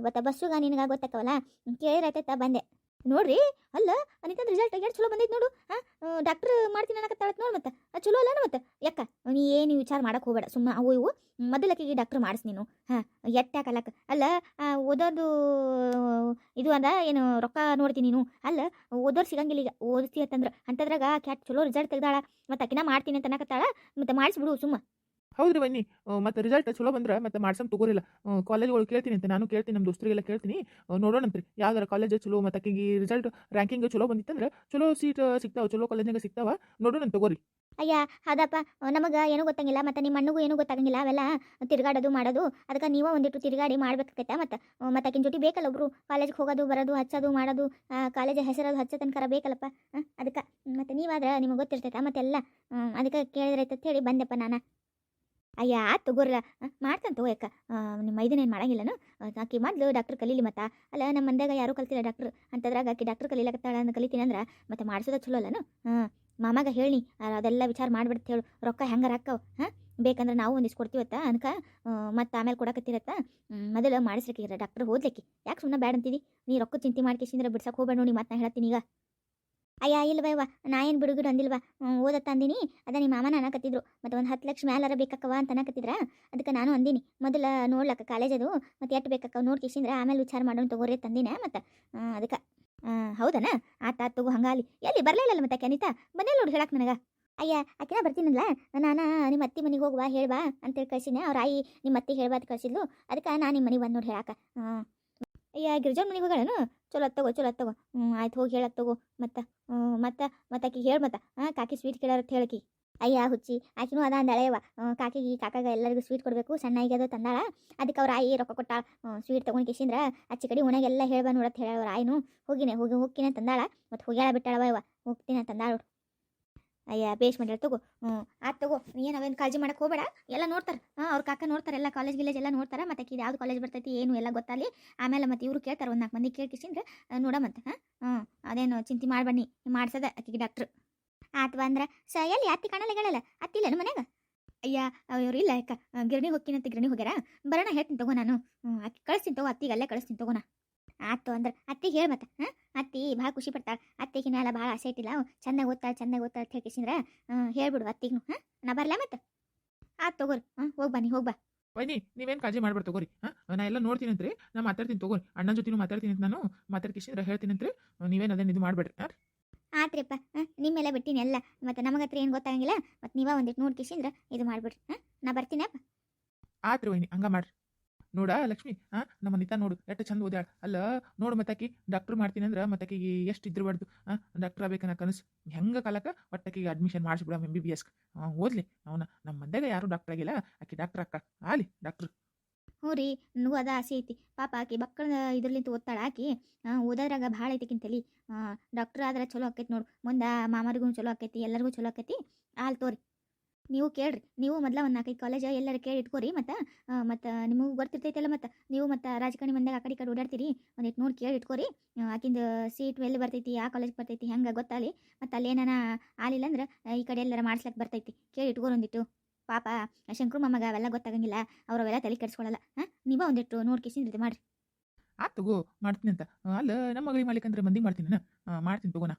[SPEAKER 1] ಮತ್ತು ಬಸ್ಸುಗ ನಿನಗ ಗೊತ್ತಾಕವಲ್ಲ ಕೇಳಿರತ್ತ, ಬಂದೆ. ನೋಡ್ರಿ, ಅಲ್ಲ ಅನಿತಂದ್ ರಿಸಲ್ಟ್ ಎಷ್ಟು ಚಲೋ ಬಂದೈತೆ ನೋಡು. ಹಾಂ ಡಾಕ್ಟರ್ ಮಾಡ್ತೀನಿ ಅನ್ನಕತ್ತಾಳತ್ ನೋಡು ಮತ್ತೆ. ಚಲೋ ಅಲ್ಲ ಮತ್ತೆ. ಯಾಕ? ನೀ ಏನು ವಿಚಾರ ಮಾಡಕ್ಕೆ ಹೋಗಬೇಡ. ಸುಮ್ಮ ಅವು ಇವು. ಮೊದಲಕ್ಕಿಗೆ ಡಾಕ್ಟರ್ ಮಾಡಿಸ್ ನೀನು. ಹಾಂ ಎಟ್ಟಾಕಲ್ಲಕ್ಕ ಅಲ್ಲ ಓದೋದು, ಇದು ಅದ, ಏನು, ರೊಕ್ಕ ನೋಡ್ತೀನಿ ನೀನು. ಅಲ್ಲ, ಓದೋರು ಸಿಗಂಗಿಲ್ಲ ಈಗ. ಓದಿಸ್ತಿ ಅಂತಂದ್ರೆ. ಅಂಥದ್ರಾಗ ಕ್ಯಾಟ್ ಚಲೋ ರಿಸಲ್ಟ್ ತೆಗ್ದಾಳ. ಮತ್ತು ಅಕಿನ ಮಾಡ್ತೀನಿ ಅಂತ ಅನ್ನಕತ್ತಾಳ. ಮತ್ತು ಮಾಡಿಸ್ಬಿಡು ಸುಮ್ಮ.
[SPEAKER 2] ಹೌದ್ರಿ ಬನ್ನಿ. ಮತ್ತೆ ರಿಸಲ್ಟ್ ಚಲೋ ಬಂದ್ರೆ ಮತ್ತೆ ಮಾಡ್ಸಮ್ ತಗೋರಿಲ್ಲ. ಕಾಲೇಜ್ ಒಳಗೆ ಕೇಳ್ತೀನಿ ಅಂತ ನಾನು ಕೇಳ್ತೀನಿ ನಮ್ಮ ದೋಸ್ತರಿಗೆಲ್ಲ ಕೇಳ್ತೀನಿ. ನೋಡೋಣ ನೋಡೋಣಂತ್ರಿ ಯಾವ್ದಾರ ಕಾಲೇಜ್ ಚಲೋ, ಮತ್ತೆ ಆಕಿಗೆ ರಿಸಲ್ಟ್ ರ್ಯಾಂಕಿಂಗ್ ಚಲೋ ಬಂದಿತ್ತಂದ್ರೆ ಚಲೋ ಸೀಟ್ ಸಿಗ್ತಾವ, ಚಲೋ ಕಾಲೇಜ್ನಾಗ ಸಿಗ್ತಾವ, ನೋಡೋಣ ತಗೋರಿ.
[SPEAKER 1] ಅಯ್ಯ ಹೌದಪ್ಪ ನಮಗೆ ಏನೂ ಗೊತ್ತಂಗಿಲ್ಲ, ಮತ್ತು ನಿಮ್ಮ ಅಣ್ಣಗೂ ಏನೂ ಗೊತ್ತಾಗಂಗಿಲ್ಲ, ಅವೆಲ್ಲ ತಿರುಗಾಡೋದು, ಮಾಡೋದು, ಅದಕ್ಕೆ ನೀವೇ ಒಂದಿಟ್ಟು ತಿರುಗಾಡಿ ಮಾಡ್ಬೇಕಾಗತ್ತೆ ಮತ್ತು ಮತ್ತು ಆಕಿನ ಜೊತೆ ಬೇಕಲ್ಲ ಒಬ್ರು ಕಾಲೇಜ್ಗೆ ಹೋಗೋದು, ಬರೋದು, ಹಚ್ಚೋದು, ಮಾಡೋದು ಕಾಲೇಜ್ ಹೆಸರದು ಹಚ್ಚ ತನಕ ಬೇಕಲ್ಲಪ್ಪ ಅದಕ್ಕೆ, ಮತ್ತು ನೀವಾದ್ರೆ ನಿಮಗೆ ಗೊತ್ತಿರ್ತೈತೆ, ಮತ್ತೆಲ್ಲ ಅದಕ್ಕೆ ಕೇಳಿದ್ರೈತೆ ಹೇಳಿ ಬಂದೆಪ್ಪ ನಾನು. ಅಯ್ಯ, ಆತ್ ತಗೋರಲ್ಲ ಮಾಡ್ತಾನೆ ತಗೋ ಯಾಕ? ನಿಮ್ಮ ಏನು ಮಾಡಂಗಿಲ್ಲನು ಆಕಿ ಮೊದಲು ಡಾಕ್ಟರ್ ಕಲೀಲಿ ಮತ್ತೆ. ಅಲ್ಲ ನಮ್ಮ ಮಂದ್ಯಾಗ ಯಾರೂ ಕಲ್ತಿಲ್ಲ ಡಾಕ್ಟ್ರ್ ಅಂತದ್ರಾಗ ಆಕಿ ಡಾಕ್ಟರ್ ಕಲೀಲಕತ್ತಾಳ ಅಂತ ಕಲಿತೀನಿ ಅಂದ್ರೆ ಮತ್ತೆ ಮಾಡಿಸೋದ ಚಲೋ ಅಲ್ಲನು ಹಾಂ, ಮಾಮಾಗ ಹೇಳಿ ಅದೆಲ್ಲ ವಿಚಾರ ಮಾಡ್ಬಿಡ್ತ ಹೇಳು. ರೊಕ್ಕ ಹೆಂಗೆ ಹಾಕವ್? ಹಾಂ, ಬೇಕಂದ್ರೆ ನಾವು ಒಂದಿಷ್ಟು ಕೊಡ್ತೀವತ್ತ ಅನ್ಕ? ಮತ್ತೆ ಆಮೇಲೆ ಕೊಡಕತ್ತಿರತ್ತ ಮೊದಲು ಮಾಡಿಸ್ಲಿಕ್ಕೆ ಡಾಕ್ಟರ್ ಓದ್ಲಿಕ್ಕೆ ಯಾಕೆ ಸುಮ್ಮನೆ ಬ್ಯಾಡ ಅಂತೀವಿ ನೀ ರೊಕ್ಕ ಚಿಂತೆ ಮಾಡ್ಕೇಸಿಂದ್ರೆ ಬಿಡ್ಸಕ್ಕೆ ಹೋಗ್ಬೇಡ ನೋಡಿ ಮತ್ತೆ ನಾ ಹೇಳ್ತೀನಿ ಈಗ. ಅಯ್ಯ ಇಲ್ವಯ್ವ ನಾ ಏನು ಬಿಡುಗಿಡು ಅಂದಿಲ್ವಾ? ಓದತ್ತ ಅಂದಿನಿ. ಅದ ನಿಮ್ಮ ಮಾಮನ ಅನ್ನಕತ್ತಿದ್ರು ಮತ್ತು ಒಂದು ಹತ್ತು ಲಕ್ಷ ಮ್ಯಾಲಾರ ಬೇಕಕ್ಕವ ಅಂತ ಅನ್ನಕತ್ತಿದ್ರ ಅದಕ್ಕೆ ನಾನು ಅಂದಿನಿ. ಮೊದಲ ನೋಡ್ಲಕ್ಕ ಕಾಲೇಜ್ ಅದು. ಮತ್ತು ಎಷ್ಟು ಬೇಕಕ್ಕ ನೋಡಿ ಕಿಸಿಂದ್ರೆ ಆಮೇಲೆ ವಿಚಾರ ಮಾಡೋಣ ತಗೋರಿ ತಂದಿನ ಮತ್ತು. ಅದಕ್ಕೆ. ಹೌದನ? ಆತ ಆತ ತಗೋ ಹಂಗಾಲಿ. ಎಲ್ಲಿ ಬರಲಿಲ್ಲಲ್ಲ ಮತ್ತೆ ಅನಿತಾ? ಬಂದೇ ನೋಡಿ ಹೇಳಕ್ಕೆ ನನಗೆ. ಅಯ್ಯ ಆಕಿನ ಬರ್ತೀನಲ್ಲ? ನಾನು ನಿಮ್ಮ ಅತ್ತಿ ಮನೆಗೆ ಹೋಗುವ ಹೇಳ್ಬಾ ಅಂತೇಳಿ ಕಳ್ಸಿನಿ ಅವ್ರ ಆಯಿ ನಿಮ್ಮ ಅತ್ತಿ ಹೇಳ್ಬಾತ್ ಕಳ್ಸಿದ್ಲು. ಅದಕ್ಕೆ ನಾನು ನಿಮ್ಮ ಮನೆಗೆ ಬಂದು ನೋಡಿ ಹೇಳಕ್ಕೆ ಅಯ್ಯ ಗಿರಿಜನ್ ಮನೆಗೆ ಹೋಗೋಣ ಚಲೋ ತಗೋ ಚಲೋ ತಗೋ. ಹ್ಞೂ ಆಯ್ತು ಹೋಗಿ ಹೇಳತ್ ತಗೋ. ಮತ್ತೆ ಮತ್ತೆ ಮತ್ತೆ ಆಕಿಗೆ ಹೇಳಿ ಮತ್ತೆ. ಹಾಂ ಕಾಕಿ ಸ್ವೀಟ್ ಅಂತ ಹೇಳಕಿ ಅಯ್ಯ, ಹುಚ್ಚಿ, ಆಕಿನೂ ಅದ ಅಂದಾಳೆವ ಕಾಕಿಗೆ ಕಾಕಾಗ ಎಲ್ಲರಿಗೂ ಸ್ವೀಟ್ ಕೊಡಬೇಕು. ಸಣ್ಣಗೆ ಅದು ತಂದಾಳ. ಅದಕ್ಕೆ ಅವ್ರ ಆಯಿ ರೊಕ್ಕ ಕೊಟ್ಟಾಳ. ಸ್ವೀಟ್ ತೊಗೊಂಡು ಕೇಸಿಂದ್ರ ಆಚೆ ಕಡೆ ಉಣಗೆಲ್ಲ ಹೇಳ್ಬಾ ನೋಡತ್ ಹೇಳ ಅವ್ರ ಆಯಿನು. ಹೋಗಿನೆ, ಹೋಗಿ ಹೋಗ್ಕಿನ ತಂದಾಳ. ಮತ್ತು ಹೋಗ್ಯಾಳ ಬಿಟ್ಟಾಳವ ಇವ ಹೋಗ್ತೀನಿ ತಂದಾಳು ಅಯ್ಯ, ಬೇಷ್ ಮಾಡ್ಯಾಳ ತಗೋ. ಹ್ಞೂ ಆತ್ ತಗೋ. ಏನು ಅವೇನು ಕಾಳಜಿ ಮಾಡಕ್ಕೆ ಹೋಗಬೇಡ. ಎಲ್ಲ ನೋಡ್ತಾರೆ. ಹಾಂ, ಅವ್ರ ಕಾಕ ನೋಡ್ತಾರೆ, ಎಲ್ಲ ಕಾಲೇಜ್ ಗಿಲೇಜ್ ಎಲ್ಲ ನೋಡ್ತಾರೆ. ಮತ್ತೆ ಇದು ಯಾವ್ದು ಕಾಲೇಜ್ ಬರ್ತೈತಿ, ಏನು ಎಲ್ಲ ಗೊತ್ತಲ್ಲಿ ಆಮೇಲೆ ಮತ್ತೆ ಇವರು ಕೇಳ್ತಾರೆ, ಒಂದು ನಾಲ್ಕು ಮಂದಿ ಕೇಳ್ಕಿಸಿಂದ್ರೆ ನೋಡಮಂತ ಹಾಂ ಹ್ಞೂ ಅದೇನು ಚಿಂತೆ ಮಾಡ್ಬನ್ನಿ ಮಾಡ್ಸದ ಆಕಿಗೆ ಡಾಕ್ಟ್ರು ಆತ್ವ ಅಂದ್ರೆ, ಸ, ಎಲ್ಲಿ ಅತ್ತಿ ಕಾಣಲ್ಲ ಅತ್ತಿಲ್ಲ ಮನ್ಯಾಗ? ಅಯ್ಯ ಅವ್ರು ಇಲ್ಲ ಅಕ್ಕ. ಗಿರಣಿ ಹೋಗ್ತೀನಂತ ಗಿರಣಿ ಹೋಗ್ಯಾರ. ಬರೋಣ ಹೇಳ್ತೀನಿ ತಗೋ ನಾನು. ಅಕ್ಕಿ ಕಳಿಸ್ತೀನಿ ತಗೋ ಅತ್ತಿಗೆ ಅಲ್ಲೇ ಕಳಿಸ್ತೀನಿ ತಗೋಣ ಆತು ಅಂದ್ರೆ ಅತ್ತಿಗೆ ಹೇಳಿ ಮತ್ತೆ ಹಾಂ? ಅತ್ತಿ ಭಾಳ ಖುಷಿ ಪಡ್ತಾಳೆ. ಅತ್ತಿಗಿನ ಎಲ್ಲ ಭಾಳ ಆಸೆ ಇಟ್ಟಿಲ್ಲ ಚೆನ್ನಾಗಿ ಓದ್ತಾಳೆ ಚೆನ್ನಾಗಿ ಓದ್ತಾಳೆ ಅಂತ ಹೇಳ್ಕಿಸಿಂದ್ರೆ ಹೇಳ್ಬಿಡು ಅತ್ತಿಗೂ ಹಾಂ? ನಾ ಬರಲ್ಲ ಮತ್ತೆ? ಆತು ತಗೋರಿ ಹಾಂ? ಹೋಗಿ ಬನ್ನಿ ಹೋಗಿ ಬಾ.
[SPEAKER 2] ಬನ್ನಿ ನೀವೇನು ಕಾಳಜಿ ಮಾಡ್ಬೇಡ ತಗೋರಿ ಹಾಂ? ನಾ ಎಲ್ಲ ನೋಡ್ತೀನಿ ಅಂತ್ರಿ ನಾ ಮಾತಾಡ್ತೀನಿ ತಗೋರಿ. ಅಣ್ಣನ ಜೊತೆ ಮಾತಾಡ್ತೀನಿ ಅಂತ ನಾನು ಮಾತಾಡ್ಕಿಸಿದ್ರೆ ಹೇಳ್ತೀನಿ ಅಂತ್ರಿ ನೀವೇನು ಅದನ್ನ ಇದು ಮಾಡಬೇಡ್ರಿ ಹಾಂ?
[SPEAKER 1] ಆತ್ರಿಪ್ಪ ಹಾಂ? ನಿಮ್ಮೆಲ್ಲ ಬಿಟ್ಟಿನಿ ಎಲ್ಲ. ಮತ್ತೆ ನಮಗೆ ಹತ್ರ ಏನು ಗೊತ್ತಾಗಂಗಿಲ್ಲ ಮತ್ತೆ ನೀವೇ ಒಂದಿಟ್ಟು ನೋಡಿ ಕಿಸಿಂದ್ರೆ ಇದು ಮಾಡ್ಬಿಡ್ರಿ ಹಾಂ? ನಾ ಬರ್ತೀನಪ್ಪ
[SPEAKER 2] ಆತ್ರಿ ವೈನಿ ಹಂಗ ಮಾಡ್ರಿ. ನೋಡ ಲಕ್ಷ್ಮಿ ಹಾ ನಮ್ಮ ನಿತಾ ನೋಡು ಎಷ್ಟು ಚಂದ ಓದ್ಯಾಳ. ಅಲ್ಲ ನೋಡು ಮತ್ತಾಕಿ ಡಾಕ್ಟರ್ ಮಾಡ್ತೀನಿ ಅಂದ್ರೆ ಮತ್ತಾಕಿಗೆ ಎಷ್ಟು ಇದ್ರಬಾರ್ದು ಹಾ ಡಾಕ್ಟರ್ ಆಗ್ಬೇಕನ್ನ ಕನಸು. ಹೆಂಗ ಕಾಲಕ್ಕ ಒಟ್ಟಾಕಿಗೆ ಅಡ್ಮಿಷನ್ ಮಾಡಿಸ್ಬಿಡ ಎಂ ಬಿ ಬಿ ಎಸ್ ಓದ್ಲಿ. ಅವನ ನಮ್ಮ ಮಂದ್ಯಾಗ ಯಾರು ಡಾಕ್ಟರ್ ಆಗಿಲ್ಲ ಆಕಿ ಡಾಕ್ಟರ್ ಅಕ್ಕ. ಆಲಿ ಡಾಕ್ಟರ್
[SPEAKER 1] ಹ್ಞೂ ರೀ ನನಗೂ ಅದ ಆಸೆ ಐತಿ. ಪಾಪ ಆಕಿ ಮಕ್ಕಳ ಇದ್ರಲಿಂತ ಓದ್ತಾಳ ಆಕಿ ಆ, ಓದೋದ್ರಾಗ ಭಾಳ ಐತಿಕ್ಕಿಂತಲಿ ಡಾಕ್ಟರ್ ಆದ್ರೆ ಚಲೋ ಆಕೈತಿ ನೋಡು. ಮುಂದೆ ಮಾಮರಿಗೂ ಚಲೋ ಆಕೈತಿ ಎಲ್ಲರಿಗೂ ಚಲೋ ಆಕೈತಿ. ಆಲ್ ತೋರಿ. ನೀವು ಕೇಳ್ರಿ. ನೀವು ಮೊದಲ ಒಂದು ನಾಲ್ಕೈದು ಕಾಲೇಜ್ ಎಲ್ಲರೂ ಕೇಳಿ ಇಟ್ಕೋರಿ ಮತ್ತು ಮತ್ತು ನಿಮಗೂ ಗೊತ್ತಿರ್ತೈತಲ್ಲ ಮತ್ತು ನೀವು ಮತ್ತು ರಾಜಕಾರಣಿ ಬಂದಾಗ ಆ ಕಡೆ ಕಡೆ ಓಡಾಡ್ತೀರಿ ಒಂದಿಟ್ಟು ನೋಡಿ ಕೇಳಿ ಇಟ್ಕೋರಿ. ಆ, ಆಕಿಂದು ಸೀಟ್ ಎಲ್ಲಿ ಬರ್ತೈತಿ ಯಾವ ಕಾಲೇಜ್ ಬರ್ತೈತಿ ಹೆಂಗೆ ಗೊತ್ತಾಗಲಿ. ಮತ್ತು ಏನಾರ ಆಲಿಲ್ಲ ಅಂದ್ರೆ ಈ ಕಡೆ ಎಲ್ಲರ ಮಾಡ್ಸ್ಲಕ್ಕೆ ಬರ್ತೈತಿ. ಕೇಳಿ ಇಟ್ಕೋರಿ ಒಂದಿಟ್ಟು. ಪಾಪ ಶಂಕರ್ ಮಮ್ಮಗ ಅವೆಲ್ಲ ಗೊತ್ತಾಗಂಗಿಲ್ಲ ಅವ್ರು ಅವೆಲ್ಲ ತಲೆ ಕೆಡಿಸ್ಕೊಳ್ಳಲ್ಲ ಹಾಂ ನೀವ ಒಂದಿಟ್ಟು ನೋಡಿ ಇದು ಮಾಡ್ರಿ.
[SPEAKER 2] ಆತ್ ತಗೋ ಮಾಡ್ತೀನಿ ಅಂತ. ಆ, ಅಲ್ಲ ನಮ್ಮ ಮಗಳಿಗೆ ಮಾಡ್ಲಿಕ್ಕಂದ್ರೆ ಮಂದಿ ಮಾಡ್ತೀನಿ ಮಾಡ್ತೀನಿ ತಗೋಣ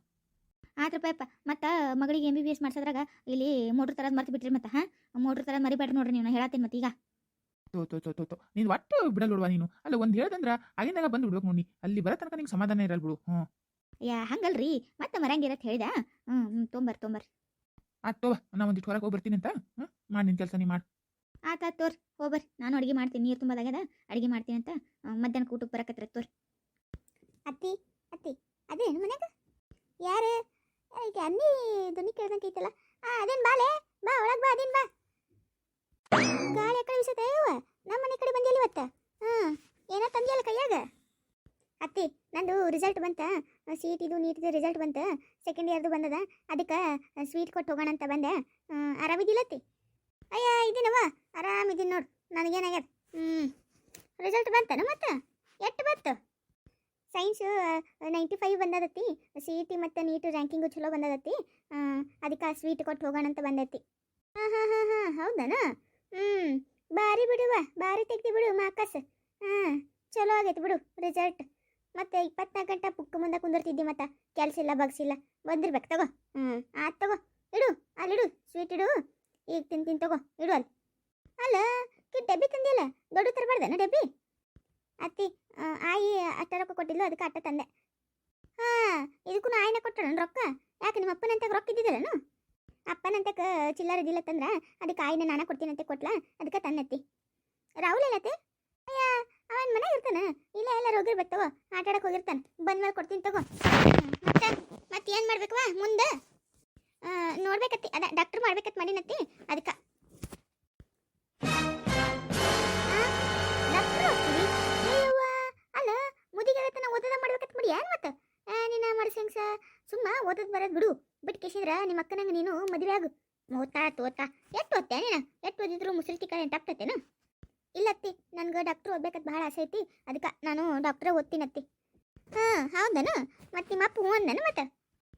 [SPEAKER 1] ಆದ್ರ ಪಾಪ ಮತ್ತು ಮಗಳಿಗೆ ಎಂ ಬಿ ಬಿ ಎಸ್ ಮಾಡ್ಸೋದ್ರಾಗ ಇಲ್ಲಿ ಮೋಟ್ರ್ ತರದ್ ಮರ್ತು ಬಿಟ್ರಿ ಮತ್ತೆ ಹಾಂ? ಮೋಟ್ರ್ ತರದ್ ಮರಿಬೇಡ್ರಿ ನೋಡ್ರಿ ನೀವು ಹೇಳತ್ತೀನಿ ಮತ್ತೆ ಈಗ.
[SPEAKER 2] ತೋ ತೋ ತೋ ತೋ ತೋ. ನೀನು ಒಟ್ಟು ಬಿಡಲ್ ಬಿಡುವ ನೀನು. ಅಲ್ಲ ಒಂದು ಹೇಳ್ದಂದ್ರ ಆಗಿಂದಾಗ ಬಂದು ಬಿಡ್ಬೇಕು ನೋಡಿ. ಅಲ್ಲಿ ಬರೋ ತನಕ ನಿಂಗೆ ಸಮಾಧಾನ ಇರಲ್ ಬಿಡು. ಹ್ಞೂ
[SPEAKER 1] ಯಾ ಹಂಗಲ್ರಿ. ಮತ್ತೆ ಮರಂಗಿರತ್ ಹೇಳಿದ? ಹ್ಞೂ ತೊಂಬರ್ ತೊಂಬರ್.
[SPEAKER 2] ಆಯ್ತು ತೋ ನಾ ಒಂದಿಟ್ಟು ಹೊರಗೆ ಹೋಗಿ ಬರ್ತೀನಿ ಅಂತ. ಹ್ಞೂ ಮಾಡಿ ನಿನ್ನ ಕೆಲಸ ನೀ ಮಾಡಿ.
[SPEAKER 1] ಆತ ತೋರ್ ಹೋಗ್ಬರ್. ನಾನು ಅಡುಗೆ ಮಾಡ್ತೀನಿ ನೀರು ತುಂಬದಾಗದ ಅಡುಗೆ ಮಾಡ್ತೀನಿ ಅಂತ. ಮಧ್ಯಾಹ್ನ ಊಟಕ್ಕೆ ಬರಕತ್ರ ತೋರ್. ಅತ್ತಿ ಅತ್ತಿ ಅದೇನು ಮನ್ಯಾಗ? ಯಾರು? ಈಗ ಅನ್ನಿ ಧ್ವನಿ ಕೇಳ್ದಂಗೆ ಐತಲ್ಲ. ಆ ಅದೇನು ಬಾಲೆ? ಬಾ ಒಳಗೆ ಬಾ ಅದೇನು ಬಾ. ಗಾಳಿ ಆ ಕಡೆ ಬಿಸತ್ತೆ ನಮ್ಮ ಮನೆ ಕಡೆ ಬಂದಿಲ್ಲ ಇವತ್ತ? ಹಾಂ ಏನೋ ತಂದಿಯಲ್ಲ ಕೈಯಾಗ? ಅತ್ತಿ ನಂದು ರಿಸಲ್ಟ್ ಬಂತ. ಸೀಟ್ ಇದು ಟಿದು ನೀಟಿದು ರಿಸಲ್ಟ್ ಬಂತ. ಸೆಕೆಂಡ್ ಇಯರ್ದು ಬಂದದ. ಅದಕ್ಕೆ ಸ್ವೀಟ್ ಕೊಟ್ಟು ಹೋಗೋಣ ಅಂತ ಬಂದೆ. ಆ, ಆರಾಮಿದ್ದಿಲ್ಲ ಅತ್ತಿ? ಅಯ್ಯ ಇದೀನವ್ವ ಆರಾಮಿದ್ದೀನಿ ನೋಡು. ನನಗೇನಾಗ್ಯದ ಹ್ಞೂ ರಿಸಲ್ಟ್ ಬಂತನ ಮತ್ತೆ? ಎಷ್ಟು ಬಂತು? ಸೈನ್ಸ್ ನೈಂಟಿ ಫೈವ್ ಬಂದದತ್ತಿ. ಸಿ ಇ ಟಿ ಮತ್ತು ನೀಟ್ ರ್ಯಾಂಕಿಂಗು ಚಲೋ ಬಂದದತ್ತಿ. ಅದಕ್ಕೆ ಸ್ವೀಟ್ ಕೊಟ್ಟು ಹೋಗೋಣ ಅಂತ ಬಂದೈತಿ. ಹಾಂ ಹಾಂ ಹಾಂ ಹಾಂ, ಹೌದನ? ಹ್ಞೂ ಬಾರಿ ಬಿಡುವ ಭಾರಿ ತೆಗ್ದು ಬಿಡು ಮಾಕಸ್. ಹಾಂ, ಚಲೋ ಆಗೈತೆ ಬಿಡು ರಿಸಲ್ಟ್ ಮತ್ತೆ ಇಪ್ಪತ್ನಾಲ್ಕು ಗಂಟೆ ಪುಕ್ಕ ಮುಂದೆ ಕುಂದಿರ್ತಿದ್ದಿ ಮತ್ತೆ. ಕೆಲಸ ಇಲ್ಲ ಬಗ್ಸಿಲ್ಲ ಬಂದಿರ್ಬೇಕು, ತಗೋ. ಹ್ಞೂ ಆಯ್ತು ತಗೋ. ಇಡು ಅಲ್ಲಿಡು ಸ್ವೀಟ್ ಇಡು. ಈಗ ತಿಂತೀನಿ ತಗೋ, ಇಡು ಅಲ್ಲಿ. ಅಲ್ಲ, ಕಿ, ಡಬ್ಬಿ ತಂದಿಲ್ಲ ದೊಡ್ಡ ತರಬಾರ್ದನ ಡಬ್ಬಿ? ಅತ್ತಿ ಆಯಿ ಅಷ್ಟ ರೊಕ್ಕ ಕೊಟ್ಟಿಲ್ಲ ಅದಕ್ಕೆ ಅಟ್ಟ ತಂದೆ. ಹಾಂ ಇದಕ್ಕೂ ಆಯಿನ ಕೊಟ್ಟಣ ರೊಕ್ಕ? ಯಾಕೆ, ನಿಮ್ಮ ಅಪ್ಪನಂತೆ ರೊಕ್ಕ ಇದ್ದಿದ್ದಲ್ಲನು? ಅಪ್ಪನಂತೆ ಚಿಲ್ಲರ್ ಇದ್ದಿಲ್ಲ ಅದಕ್ಕೆ ಆಯಿನ ನಾನು ಕೊಡ್ತೀನಂತೆ ಕೊಟ್ಲ, ಅದಕ್ಕೆ ತನ್ನತ್ತಿ. ರಾಹುಲ್ ಎಲ್ಲತ್ತೆ ಅಯ್ಯ, ಅವನ ಮನೆಗೆ ಇರ್ತಾನ? ಇಲ್ಲ, ಎಲ್ಲ ಹೋಗಿರ್ಬೇಕು ಬರ್ತಾವ? ಆಟಾಡಕ್ಕೆ ಹೋಗಿರ್ತಾನೆ? ಬಂದ್ಮೇಲೆ ಕೊಡ್ತೀನಿ ತಗೋ. ಮತ್ತೆ ಮತ್ತೆ ಏನು ಮಾಡ್ಬೇಕು ಮುಂದೆ? ನೋಡ್ಬೇಕತ್ತಿ, ಅದ ಡಾಕ್ಟರ್ ಮಾಡ್ಬೇಕತ್ ಮಾಡಿನತ್ತಿ, ಅದಕ್ಕೆ. ಮುದಿಗೆ ಓದದ ಮಾಡ್ಬೇಕತ್ ಮಾಡಿ ಏನ್ ಮತ್ತ? ನಿನ್ನ ಸಾ. ಸುಮ್ಮ ಓದದ್ ಬರೋದು ಬಿಡು. ಬಿಟ್ಟು ಕೇಸಿದ್ರ ನಿಮ್ಮ ಅಕ್ಕನಂಗ ನೀನು ಮದುವೆ ಆಗು. ಓದ್ತಾ, ತೋತಾ. ಎಷ್ಟು ಓದ್ತೆ ನೀನು? ಎಷ್ಟು ಓದಿದ್ರು ಮುಸುರಿ ತಿಕ್ಕ ಇಲ್ಲ ಇಲ್ಲತ್ತಿ ನನ್ಗೆ ಡಾಕ್ಟ್ರ್ ಓದ್ಬೇಕಂತ ಭಾಳ ಆಸೆ ಐತಿ. ಅದಕ್ಕೆ ನಾನು ಡಾಕ್ಟ್ರೇ ಓದ್ತೀನತ್ತಿ ಹಾಂ, ಹೌದನು? ಮತ್ತೆ ನಿಮ್ಮ ಅಪ್ಪ ಹ್ಞೂ ಅಂದನ ಮತ್ತೆ?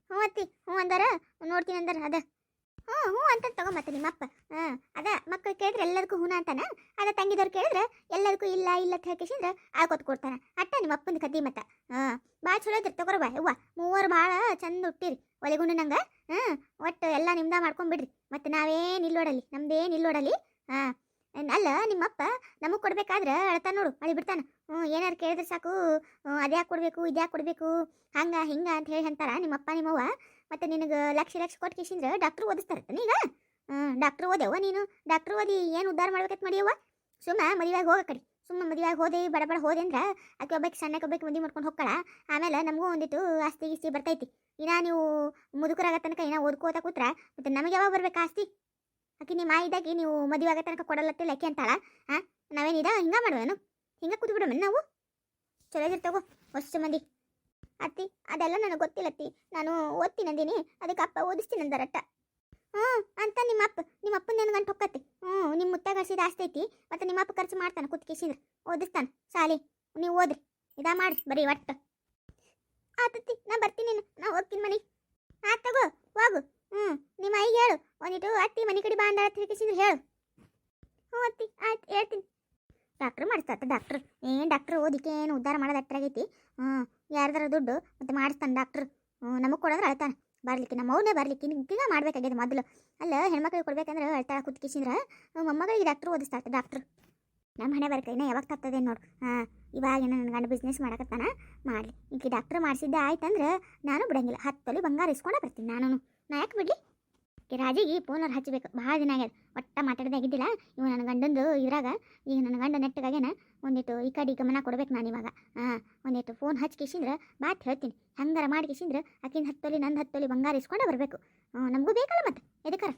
[SPEAKER 1] ಹ್ಞೂ ಅತ್ತಿ, ಹ್ಞೂ ಅಂದಾರ. ನೋಡ್ತೀನಿ ಅಂದಾರ, ಅದ. ಹ್ಞೂ ಹ್ಞೂ ಅಂತ ತಗೋ ಮತ್ತೆ ನಿಮ್ಮಪ್ಪ ಹಾಂ ಅದ ಮಕ್ಕಳು ಕೇಳಿದ್ರೆ ಎಲ್ಲದಕ್ಕೂ ಹೂನ ಅಂತಾನ? ಅದ ತಂಗಿದವ್ರು ಕೇಳಿದ್ರೆ ಎಲ್ಲದಕ್ಕೂ ಇಲ್ಲ ಇಲ್ಲ ಅಂತ ಆ ಆಗೋತ್ ಕೊಡ್ತಾನ. ಅಟ್ಟ ನಿಮ್ಮ ಅಪ್ಪನ ಕದ್ದಿ ಮತ್ತ. ಹಾಂ ಭಾಳ ಚಲೋ ತಗೋರ ಬಾ ಯವ್ವ, ಮೂವರು ಭಾಳ ಚಂದ ಹುಟ್ಟಿರಿ ಒಲೆಗುಂಡು ನಂಗೆ. ಹಾಂ ಒಟ್ಟು ಎಲ್ಲ ನಿಮ್ದ ಮಾಡ್ಕೊಂಡ್ಬಿಡ್ರಿ ಮತ್ತು ನಾವೇನು ಇಲ್ಲೋಡಲಿ ನಮ್ದೇನು ಇಲ್ಲೋಡಲಿ ಹಾಂ ಅಲ್ಲ ನಿಮ್ಮಪ್ಪ ನಮಗೆ ಕೊಡ್ಬೇಕಾದ್ರೆ ಅಳ್ತಾನ ನೋಡು, ಅಳಿ ಬಿಡ್ತಾನ. ಹ್ಞೂ ಏನಾರು ಕೇಳಿದ್ರೆ ಸಾಕು. ಅದ್ಯಾಕೆ ಕೊಡಬೇಕು, ಇದ್ಯಾಕೆ ಕೊಡಬೇಕು, ಹಂಗೆ, ಹಿಂಗೆ ಅಂತ ಹೇಳಿ ಅಂತಾರ ನಿಮ್ಮಪ್ಪ ನಿಮ್ಮವ್ವ ಮತ್ತೆ ನಿನಗೆ ಲಕ್ಷ ಲಕ್ಷ ಕೊಟ್ಟು ಕಿಶಿಂದ್ರೆ ಡಾಕ್ಟ್ರು ಓದಿಸ್ತಾರೆ ಈಗ ಡಾಕ್ಟ್ರು ಓದ್ಯವ ನೀನು? ಡಾಕ್ಟ್ರು ಓದಿ ಏನು ಉದ್ಧಾರ ಮಾಡ್ಬೇಕಂತ ಮಾಡಿಯವ್ವ? ಸುಮ್ಮ ಮದುವೆಯಾಗಿ ಹೋಗೋ ಕಡೆ. ಸುಮ್ಮ ಮದುವೆಯಾಗಿ ಹೋದೆ, ಬಡ ಬಡ ಹೋದೆ ಅಂದ್ರೆ ಆಕೆ ಒಬ್ಬಕ್ಕೆ ಸಣ್ಣಕ್ಕೆ ಒಬ್ಬಕ್ಕೆ ಮದುವೆ ಮಾಡ್ಕೊಂಡು ಹೋಗ್ಕಳ ಆಮೇಲೆ ನಮಗೂ ಒಂದಿತ್ತು ಆಸ್ತಿ ಗೀಸ್ತಿ ಬರ್ತೈತಿ. ಇನ್ನ ನೀವು ಮುದುಕರಾಗ ತನಕ ಏನೋ ಓದ್ಕೋತ ಕೂತ್ರ, ಮತ್ತೆ ನಮಗೆ ಯಾವಾಗ ಬರ್ಬೇಕು ಆಸ್ತಿ? ಆಕೆ ನಿಮ್ಮ ಮಾಯಿದಾಗಿ ನೀವು ಮದುವೆ ಆಗೋ ತನಕ ಕೊಡಲತ್ತಿಲ್ಲ ಆಕೆ ಅಂತಾಳ. ಹಾಂ ನಾವೇನಿದ ಹಿಂಗೆ ಮಾಡುವೇನು ಹಿಂಗೆ ಕೂತ್ ಬಿಡೋಣ ನಾವು? ಚಲೋ ತಗೋ, ಅಷ್ಟು ಮಂದಿ. ಅತ್ತಿ, ಅದೆಲ್ಲ ನನಗೆ ಗೊತ್ತಿಲ್ಲತ್ತಿ ನಾನು ಓದ್ತೀನಿ ಅಂದೀನಿ, ಅದಕ್ಕೆ ಅಪ್ಪ ಓದಿಸ್ತೀನಿ ಅಂದಾರಟ್ಟ. ಹ್ಞೂ ಅಂತ ನಿಮ್ಮ ಅಪ್ಪ, ನಿಮ್ಮ ಅಪ್ಪನ ನನ್ನ ಗಂಟು ಹೊಕ್ಕತ್ತಿ. ಹ್ಞೂ ನಿಮ್ಮ ಮುತ್ತಾಗ ಹಸಿದ ಆಸ್ತಿ ಐತಿ, ಮತ್ತು ನಿಮ್ಮ ಅಪ್ಪ ಖರ್ಚು ಮಾಡ್ತಾನೆ ಕುತ್ಕಿಸಿದ್ರೆ ಓದಿಸ್ತಾನೆ, ಸಾಲಿ, ನೀವು ಓದ್ರಿ, ಇದಾ ಮಾಡಿ ಬರೀ ಒಟ್ಟು. ಆತತ್ತಿ ನಾ ಬರ್ತೀನಿ ನಾ ಹೋಗ್ತೀನಿ ಮನೆ ಆ ತಗೋ, ಹೋಗು. ಹ್ಞೂ ನಿಮ್ಮ ಐಗೆ ಹೇಳು ಒಂದಿಟ್ಟು ಅತ್ತಿ ಮನೆ ಕಡೆ ಬಾ ಅಂದಾಳ ಹೇಳು. ಹ್ಞೂ ಅತ್ತಿ, ಆಯ್ತು, ಹೇಳ್ತೀನಿ. ಡಾಕ್ಟ್ರ್ ಮಾಡ್ತಾತ ಡಾಕ್ಟ್ರ್. ಏನು ಡಾಕ್ಟ್ರ್ ಓದಿಕ್ಕೆ ಏನು ಉದ್ಧಾರ ಮಾಡೋದು ಅಟ್ರಾಗೈತಿ ಹ್ಞೂ ಯಾರ್ದಾರ ದುಡ್ಡು ಮತ್ತೆ ಮಾಡಿಸ್ತಾನೆ ಡಾಕ್ಟ್ರು ನಮಗೆ ಕೊಡೋದ್ರೆ ಅಳ್ತಾನೆ. ಬರ್ಲಿಕ್ಕೆ, ನಮ್ಮ ಅವನೇ ಬರ್ಲಿಕ್ಕೆ ನಿಮ್ಗೆ ಮಾಡ್ಬೇಕಾಗ್ಯದ ಮೊದಲು. ಅಲ್ಲ, ಹೆಣ್ಮಕ್ಳಿಗೆ ಕೊಡ್ಬೇಕಂದ್ರೆ ಅಳ್ತಾ ಕುತ್ಕಿಸಿದ್ರೆ ಮೊಮ್ಮಗಳಿಗೆ ಡಾಕ್ಟ್ರು ಓದಿಸ್ತಾರೆ ಡಾಕ್ಟ್ರು ನಮ್ಮ ಹಣೆ ಬರಕ ಇನ್ನ ಯಾವಾಗ ತರ್ತದೆ ನೋಡು. ಹಾಂ, ಇವಾಗ ನನ್ನ ಗಂಡ ಬಿಸ್ನೆಸ್ ಮಾಡಕತ್ತಾನ, ಮಾಡಲಿ. ಈಗ ಡಾಕ್ಟ್ರ್ ಮಾಡಿಸಿದ್ದೆ ಆಯ್ತಂದ್ರೆ ನಾನು ಬಿಡಂಗಿಲ್ಲ. ಹತ್ತು ಬಂಗಾರ ಇಸ್ಕೊಂಡ ಬರ್ತೀನಿ ನಾನು ನಾ ಯಾಕೆ ಬಿಡ್ಲಿ? ಈ ರಾಜಿಗೆ ಫೋನವ್ರು ಹಚ್ಚಬೇಕು ಭಾಳ ದಿನ ಆಗ್ಯದ. ಒಟ್ಟ ಮಾತಾಡದೆ ಆಗಿದ್ದಿಲ್ಲ. ಇವ ನನ್ನ ಗಂಡಂದು ಇದ್ರಾಗ, ಈಗ ನನ್ನ ಗಂಡ ನೆಟ್ಟಗಾಗೇನ ಒಂದಿಟ್ಟು ಈ ಕಡೆ ಗಮನ ಕೊಡ್ಬೇಕು ನಾನು ಇವಾಗ. ಹಾಂ, ಒಂದಿಟ್ಟು ಫೋನ್ ಹಚ್ಚಿ ಕಿಸಿಂದ್ರೆ ಮಾತು ಹೇಳ್ತೀನಿ. ಹಂಗಾರ ಮಾಡಿ ಕಿಸಿಂದ್ರೆ ಆಕಿನ ಹತ್ತೊಲಿ, ನಂದು ಹತ್ತೊಲಿ ಬಂಗಾರ ಇಸ್ಕೊಂಡೆ ಬರಬೇಕು. ನಮಗೂ ಬೇಕಲ್ಲ ಮತ್ತೆ ಎದಕ್ಕಾರ?